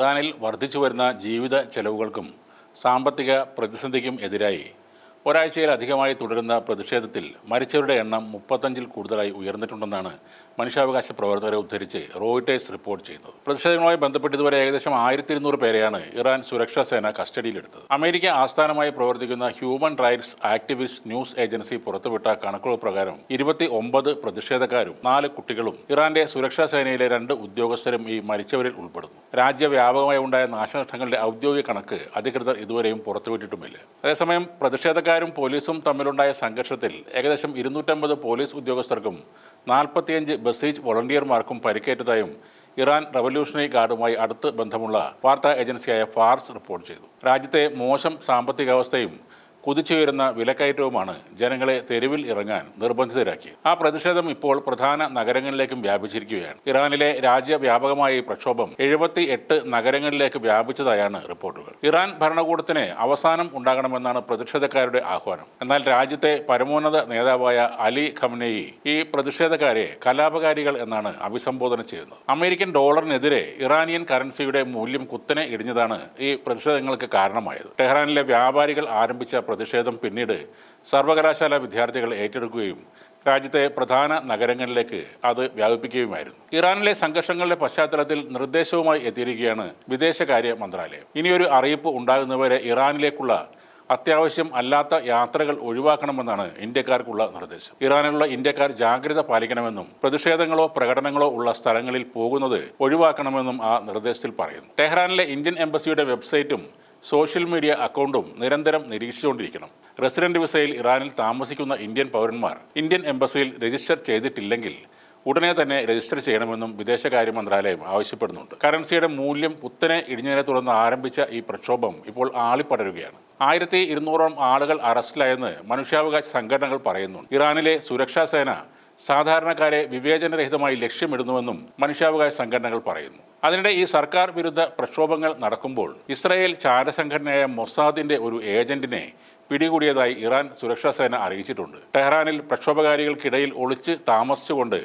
ഇറാനിൽ വർദ്ധിച്ചു വരുന്ന ജീവിത ചെലവുകൾക്കും സാമ്പത്തിക പ്രതിസന്ധിക്കും എതിരായി ഒരാഴ്ചയിലധികമായി തുടരുന്ന പ്രതിഷേധത്തിൽ മരിച്ചവരുടെ എണ്ണം മുപ്പത്തഞ്ചിൽ കൂടുതലായി ഉയർന്നിട്ടുണ്ടെന്നാണ് മനുഷ്യാവകാശ പ്രവർത്തകരെ ഉദ്ധരിച്ച് റോയിട്ടേഴ്സ് റിപ്പോർട്ട് ചെയ്യുന്നത്. പ്രതിഷേധങ്ങളുമായി ബന്ധപ്പെട്ട് ഇതുവരെ ഏകദേശം ആയിരത്തി ഇരുന്നൂറ് പേരെയാണ് ഇറാൻ സുരക്ഷാ സേന കസ്റ്റഡിയിലെടുത്തത്. അമേരിക്ക ആസ്ഥാനമായി പ്രവർത്തിക്കുന്ന human rights activist news agency പുറത്തുവിട്ട കണക്കുകൾ പ്രകാരം ഇരുപത്തി ഒമ്പത് പ്രതിഷേധക്കാരും നാല് കുട്ടികളും ഇറാന്റെ സുരക്ഷാ സേനയിലെ രണ്ട് ഉദ്യോഗസ്ഥരും ഈ മരിച്ചവരിൽ ഉൾപ്പെടുന്നു. രാജ്യവ്യാപകമായി ഉണ്ടായ നാശനഷ്ടങ്ങളുടെ ഔദ്യോഗിക കണക്ക് അധികൃതർ ഇതുവരെയും പുറത്തുവിട്ടിട്ടുമില്ല. അതേസമയം പ്രതിഷേധക്കാരും പോലീസും തമ്മിലുണ്ടായ സംഘർഷത്തിൽ ഏകദേശം ഇരുന്നൂറ്റമ്പത് പോലീസ് ഉദ്യോഗസ്ഥർക്കും നാൽപ്പത്തിയഞ്ച് ബസീജ് വോളണ്ടിയർമാർക്കും പരിക്കേറ്റതായും ഇറാൻ റവല്യൂഷണറി ഗാർഡുമായി അടുത്ത് ബന്ധമുള്ള വാർത്താ ഏജൻസിയായ ഫാർസ് റിപ്പോർട്ട് ചെയ്തു. രാജ്യത്തെ മോശം സാമ്പത്തികാവസ്ഥയും കുതിച്ചുയരുന്ന വിലക്കയറ്റവുമാണ് ജനങ്ങളെ തെരുവിൽ ഇറങ്ങാൻ നിർബന്ധിതരാക്കി ആ പ്രതിഷേധം ഇപ്പോൾ പ്രധാന നഗരങ്ങളിലേക്കും വ്യാപിച്ചിരിക്കുകയാണ്. ഇറാനിലെ രാജ്യവ്യാപകമായ ഈ പ്രക്ഷോഭം എഴുപത്തി എട്ട് നഗരങ്ങളിലേക്ക് വ്യാപിച്ചതായാണ് റിപ്പോർട്ടുകൾ. ഇറാൻ ഭരണകൂടത്തിന് അവസാനം ഉണ്ടാകണമെന്നാണ് പ്രതിഷേധക്കാരുടെ ആഹ്വാനം. എന്നാൽ രാജ്യത്തെ പരമോന്നത നേതാവായ അലി ഖംനെയി ഈ പ്രതിഷേധക്കാരെ കലാപകാരികൾ എന്നാണ് അഭിസംബോധന ചെയ്യുന്നത്. അമേരിക്കൻ ഡോളറിനെതിരെ ഇറാനിയൻ കറൻസിയുടെ മൂല്യം കുത്തനെ ഇടിഞ്ഞതാണ് ഈ പ്രതിഷേധങ്ങൾക്ക് കാരണമായത്. ടെഹ്റാനിലെ വ്യാപാരികൾ ആരംഭിച്ച പ്രതിഷേധം പിന്നീട് സർവകലാശാല വിദ്യാർത്ഥികൾ ഏറ്റെടുക്കുകയും രാജ്യത്തെ പ്രധാന നഗരങ്ങളിലേക്ക് അത് വ്യാപിപ്പിക്കുകയുമായിരുന്നു. ഇറാനിലെ സംഘർഷങ്ങളുടെ പശ്ചാത്തലത്തിൽ നിർദ്ദേശവുമായി എത്തിയിരിക്കുകയാണ് വിദേശകാര്യ മന്ത്രാലയം. ഇനിയൊരു അറിയിപ്പ് ഉണ്ടാകുന്നവരെ ഇറാനിലേക്കുള്ള അത്യാവശ്യം അല്ലാത്ത യാത്രകൾ ഒഴിവാക്കണമെന്നാണ് ഇന്ത്യക്കാർക്കുള്ള നിർദ്ദേശം. ഇറാനിലുള്ള ഇന്ത്യക്കാർ ജാഗ്രത പാലിക്കണമെന്നും പ്രതിഷേധങ്ങളോ പ്രകടനങ്ങളോ ഉള്ള സ്ഥലങ്ങളിൽ പോകുന്നത് ഒഴിവാക്കണമെന്നും ആ നിർദ്ദേശത്തിൽ പറയുന്നു. ടെഹ്റാനിലെ ഇന്ത്യൻ എംബസിയുടെ വെബ്സൈറ്റും സോഷ്യൽ മീഡിയ അക്കൗണ്ടും നിരന്തരം നിരീക്ഷിച്ചുകൊണ്ടിരിക്കണം. റെസിഡന്റ് വിസയിൽ ഇറാനിൽ താമസിക്കുന്ന ഇന്ത്യൻ പൗരന്മാർ ഇന്ത്യൻ എംബസിയിൽ രജിസ്റ്റർ ചെയ്തിട്ടില്ലെങ്കിൽ ഉടനെ തന്നെ രജിസ്റ്റർ ചെയ്യണമെന്നും വിദേശകാര്യ മന്ത്രാലയം ആവശ്യപ്പെടുന്നുണ്ട്. കറൻസിയുടെ മൂല്യം കുത്തനെ ഇടിഞ്ഞതിനെ തുടർന്ന് ആരംഭിച്ച ഈ പ്രക്ഷോഭം ഇപ്പോൾ ആളിപ്പടരുകയാണ്. ആയിരത്തി ഇരുന്നൂറോളം ആളുകൾ അറസ്റ്റിലായെന്ന് മനുഷ്യാവകാശ സംഘടനകൾ പറയുന്നു ഇറാനിലെ സുരക്ഷാ സേന സാധാരണക്കാരെ വിവേചനരഹിതമായി ലക്ഷ്യമിടുന്നുവെന്നും മനുഷ്യാവകാശ സംഘടനകൾ പറയുന്നു. അതിനിടെ ഈ സർക്കാർ വിരുദ്ധ പ്രക്ഷോഭങ്ങൾ നടക്കുമ്പോൾ ഇസ്രായേൽ ചാരസംഘടനയായ മൊസാദിന്റെ ഒരു ഏജന്റിനെ പിടികൂടിയതായി ഇറാൻ സുരക്ഷാ സേന അറിയിച്ചിട്ടുണ്ട്. ടെഹ്റാനിൽ പ്രക്ഷോഭകാരികൾക്കിടയിൽ ഒളിച്ച് താമസിച്ചുകൊണ്ട്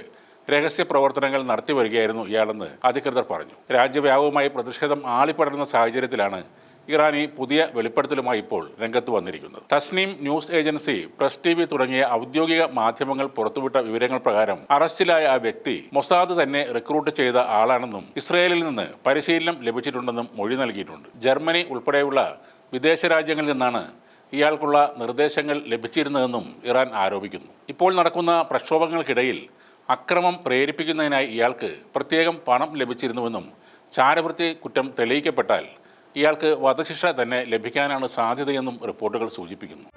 രഹസ്യ പ്രവർത്തനങ്ങൾ നടത്തി വരികയായിരുന്നു ഇയാളെന്ന് അധികൃതർ പറഞ്ഞു. രാജ്യവ്യാപകമായി പ്രതിഷേധം ആളിപ്പടരുന്ന സാഹചര്യത്തിലാണ് ഇറാൻ ഈ പുതിയ വെളിപ്പെടുത്തലുമായി ഇപ്പോൾ രംഗത്ത് വന്നിരിക്കുന്നത്. Tasnim news agency press T V തുടങ്ങിയ ഔദ്യോഗിക മാധ്യമങ്ങൾ പുറത്തുവിട്ട വിവരങ്ങൾ പ്രകാരം അറസ്റ്റിലായ ആ വ്യക്തി മൊസാദ് തന്നെ റിക്രൂട്ട് ചെയ്ത ആളാണെന്നും ഇസ്രയേലിൽ നിന്ന് പരിശീലനം ലഭിച്ചിട്ടുണ്ടെന്നും മൊഴി നൽകിയിട്ടുണ്ട്. ജർമ്മനി ഉൾപ്പെടെയുള്ള വിദേശ രാജ്യങ്ങളിൽ നിന്നാണ് ഇയാൾക്കുള്ള നിർദ്ദേശങ്ങൾ ലഭിച്ചിരുന്നതെന്നും ഇറാൻ ആരോപിക്കുന്നു. ഇപ്പോൾ നടക്കുന്ന പ്രക്ഷോഭങ്ങൾക്കിടയിൽ അക്രമം പ്രേരിപ്പിക്കുന്നതിനായി ഇയാൾക്ക് പ്രത്യേകം പണം ലഭിച്ചിരുന്നുവെന്നും ചാരവൃത്തി കുറ്റം തെളിയിക്കപ്പെട്ടാൽ ഇയാൾക്ക് വധശിക്ഷ തന്നെ ലഭിക്കാനാണ് സാധ്യതയെന്നും റിപ്പോർട്ടുകൾ സൂചിപ്പിക്കുന്നു.